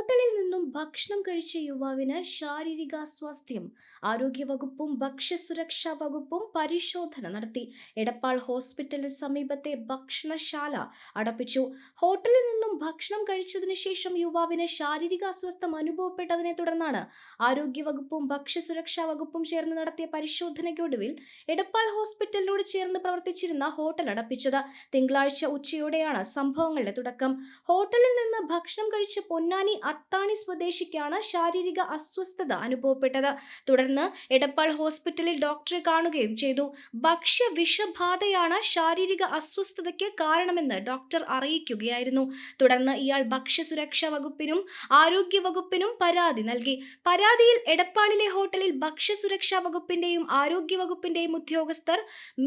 ഹോട്ടലിൽ നിന്നും ഭക്ഷണം കഴിച്ച യുവാവിന് ശാരീരികാസ്വാസ്ഥ്യം ആരോഗ്യവകുപ്പും ഭക്ഷ്യസുരക്ഷാ വകുപ്പും പരിശോധന നടത്തി. എടപ്പാൾ ഹോസ്പിറ്റലിന് സമീപത്തെ ഭക്ഷണശാല അടപ്പിച്ചു. ഹോട്ടലിൽ നിന്നും ഭക്ഷണം കഴിച്ചതിനു ശേഷം യുവാവിന് ശാരീരികാസ്വസ്ഥം അനുഭവപ്പെട്ടതിനെ തുടർന്നാണ് ആരോഗ്യവകുപ്പും ഭക്ഷ്യസുരക്ഷാ വകുപ്പും ചേർന്ന് നടത്തിയ പരിശോധനയ്ക്കൊടുവിൽ എടപ്പാൾ ഹോസ്പിറ്റലിനോട് ചേർന്ന് പ്രവർത്തിച്ചിരുന്ന ഹോട്ടൽ അടപ്പിച്ചത്. തിങ്കളാഴ്ച ഉച്ചയോടെയാണ് സംഭവങ്ങളുടെ തുടക്കം. ഹോട്ടലിൽ നിന്ന് ഭക്ഷണം കഴിച്ച പൊന്നാനി അത്താണി സ്വദേശിക്കാണ് ശാരീരിക അസ്വസ്ഥത അനുഭവപ്പെട്ടത്. തുടർന്ന് എടപ്പാൾ ഹോസ്പിറ്റലിൽ ഡോക്ടറെ കാണുകയും ചെയ്തു. ഭക്ഷ്യ വിഷബാധയാണ് ശാരീരിക അസ്വസ്ഥതയ്ക്ക് കാരണമെന്ന് ഡോക്ടർ അറിയിക്കുകയായിരുന്നു. തുടർന്ന് ഇയാൾ ഭക്ഷ്യസുരക്ഷാ വകുപ്പിനും ആരോഗ്യ വകുപ്പിനും പരാതി നൽകി. പരാതിയിൽ എടപ്പാളിലെ ഹോട്ടലിൽ ഭക്ഷ്യസുരക്ഷാ വകുപ്പിന്റെയും ആരോഗ്യ വകുപ്പിന്റെയും ഉദ്യോഗസ്ഥർ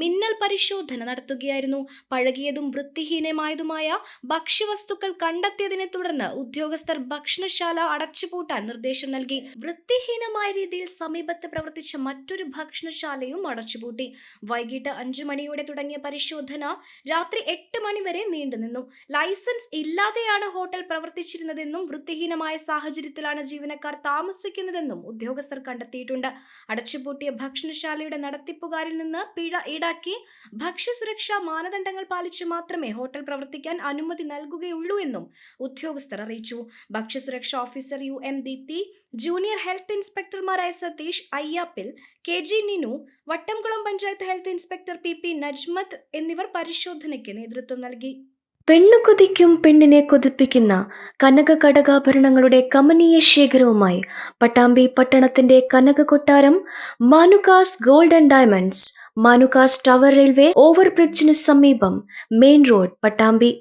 മിന്നൽ പരിശോധന നടത്തുകയായിരുന്നു. പഴകിയതും വൃത്തിഹീനമായതുമായ ഭക്ഷ്യവസ്തുക്കൾ കണ്ടെത്തിയതിനെ തുടർന്ന് ഉദ്യോഗസ്ഥർ ഭക്ഷണശാല അടച്ചുപൂട്ടാൻ നിർദ്ദേശം നൽകി. വൃത്തിഹീനമായ രീതിയിൽ സമീപത്ത് പ്രവർത്തിച്ച മറ്റൊരു ഭക്ഷണശാലയും അടച്ചുപൂട്ടി. വൈകിട്ട് അഞ്ചു മണിയോടെ തുടങ്ങിയ പരിശോധന രാത്രി എട്ട് മണി വരെ നീണ്ടുനിന്നു ലൈസൻസ് ഇല്ലാതെയാണ് ഹോട്ടൽ പ്രവർത്തിച്ചിരുന്നതെന്നും വൃത്തിഹീനമായ സാഹചര്യത്തിലാണ് ജീവനക്കാർ താമസിക്കുന്നതെന്നും ഉദ്യോഗസ്ഥർ കണ്ടെത്തിയിട്ടുണ്ട്. അടച്ചുപൂട്ടിയ ഭക്ഷണശാലയുടെ നടത്തിപ്പുകാരിൽ നിന്ന് പിഴ ഈടാക്കി ഭക്ഷ്യസുരക്ഷാ മാനദണ്ഡങ്ങൾ പാലിച്ച് മാത്രമേ ഹോട്ടൽ പ്രവർത്തിക്കാൻ അനുമതി നൽകുകയുള്ളൂ എന്നും ഉദ്യോഗസ്ഥർ അറിയിച്ചു. ഭക്ഷ്യസുരക്ഷാ officer U M Deepthi junior health ഇൻസ്പെക്ടർമാരായ Satheesh Ayyappil K G Ninu Vattamkulam panchayat health inspector P P Najmath എന്നിവർ പരിശോധനയ്ക്ക് നേതൃത്വം നൽകി. പെണ്ണു കൊതിക്കും പെണ്ണിനെ കൊതിപ്പിക്കുന്ന കനക കടകാഭരണങ്ങളുടെ കമനീയ ശേഖരവുമായി പട്ടാമ്പി പട്ടണത്തിന്റെ കനക കൊട്ടാരം Manukas gold and diamonds Manukas tower railway ഓവർബ്രിഡ്ജിന് സമീപം മെയിൻ റോഡ് പട്ടാമ്പി.